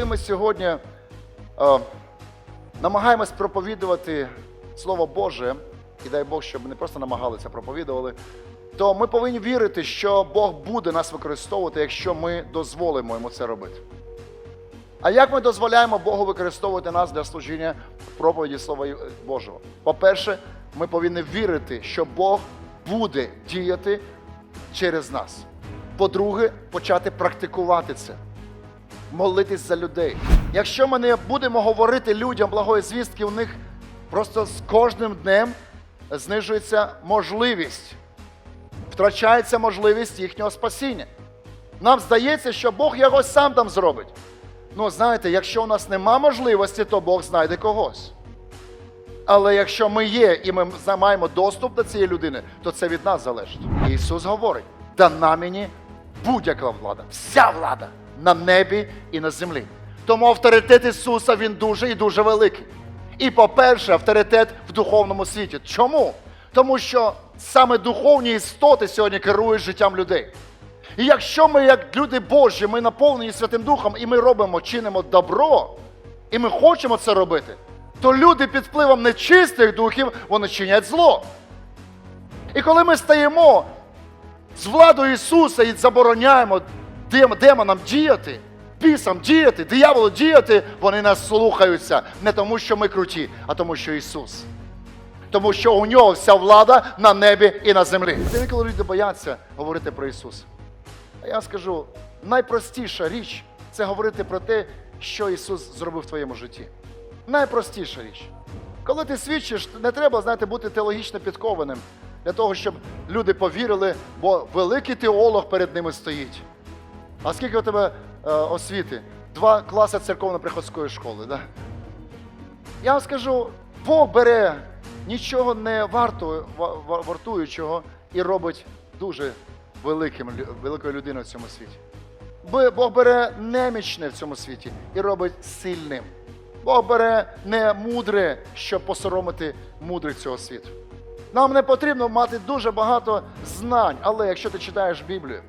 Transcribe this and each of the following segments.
коли ми сьогодні е, намагаємось проповідувати Слово Боже, і дай Бог, щоб ми не просто намагалися проповідували, то ми повинні вірити, що Бог буде нас використовувати, якщо ми дозволимо йому це робити. А як ми дозволяємо Богу використовувати нас для служіння проповіді Слова Божого? По-перше, ми повинні вірити, що Бог буде діяти через нас. По-друге, почати практикувати це, молитись за людей. Якщо ми не будемо говорити людям благої звістки, у них просто з кожним днем знижується можливість, втрачається можливість їхнього спасіння. Нам здається, що Бог його сам там зробить. Ну, знаєте, якщо у нас нема можливості, то Бог знайде когось. Але якщо ми є і ми маємо доступ до цієї людини, то це від нас залежить. Ісус говорить: дана мені будь-яка влада, вся влада на небі і на землі. Тому авторитет Ісуса він дуже і дуже великий. І, по-перше, авторитет в духовному світі. Чому? Тому що саме духовні істоти сьогодні керують життям людей. І якщо ми, як люди Божі, ми наповнені Святим Духом, і ми робимо, чинимо добро, і ми хочемо це робити, то люди під впливом нечистих духів вони чинять зло. І коли ми стаємо з владою Ісуса і забороняємо демонам діяти, бісам діяти, дияволу діяти, вони нас слухаються не тому, що ми круті, а тому, що Ісус. Тому що у нього вся влада на небі і на землі. Це коли люди бояться говорити про Ісуса. А я скажу, найпростіша річ це говорити про те, що Ісус зробив в твоєму житті. Найпростіша річ. Коли ти свідчиш, не треба, знаєте, бути теологічно підкованим для того, щоб люди повірили, бо великий теолог перед ними стоїть. А скільки у тебе е, освіти? Два класи церковно-приходської школи. Да? Я вам скажу, Бог бере нічого не варто, ва- ва- вартуючого і робить дуже великим, великою людиною в цьому світі. Бог бере немічне в цьому світі і робить сильним. Бог бере не мудре, щоб посоромити мудрих цього світу. Нам не потрібно мати дуже багато знань, але якщо ти читаєш Біблію,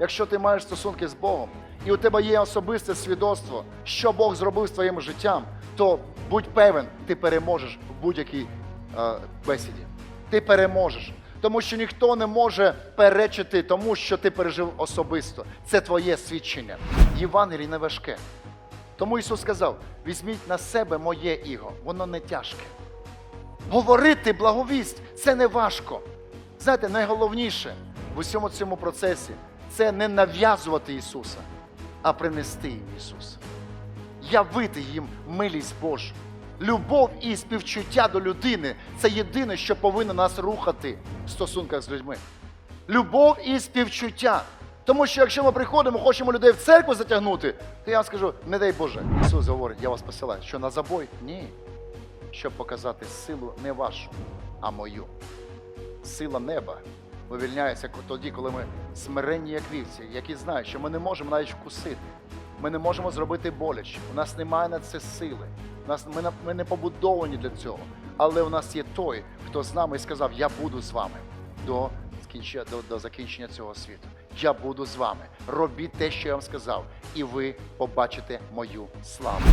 якщо ти маєш стосунки з Богом, і у тебе є особисте свідоцтво, що Бог зробив з твоїм життям, то будь певен, ти переможеш в будь-якій е, бесіді. Ти переможеш. Тому що ніхто не може перечити тому, що ти пережив особисто. Це твоє свідчення. Євангелій не важке. Тому Ісус сказав: візьміть на себе моє іго, воно не тяжке. Говорити благовість це не важко. Знаєте, найголовніше в усьому цьому процесі це не нав'язувати Ісуса, а принести їм Ісуса. Явити їм милість Божу. Любов і співчуття до людини це єдине, що повинно нас рухати в стосунках з людьми. Любов і співчуття. Тому що якщо ми приходимо, хочемо людей в церкву затягнути, то я вам скажу, не дай Боже. Ісус говорить, я вас посилаю. Що на забой? Ні. Щоб показати силу не вашу, а мою. Сила неба вивільняється тоді, коли ми смиренні, як вівці, які знають, що ми не можемо навіть вкусити. Ми не можемо зробити боляче. У нас немає на це сили. Нас, ми, не побудовані для цього. Але у нас є той, хто з нами і сказав: Я буду з вами до, до, до закінчення цього світу. Я буду з вами. Робіть те, що я вам сказав, і ви побачите мою славу.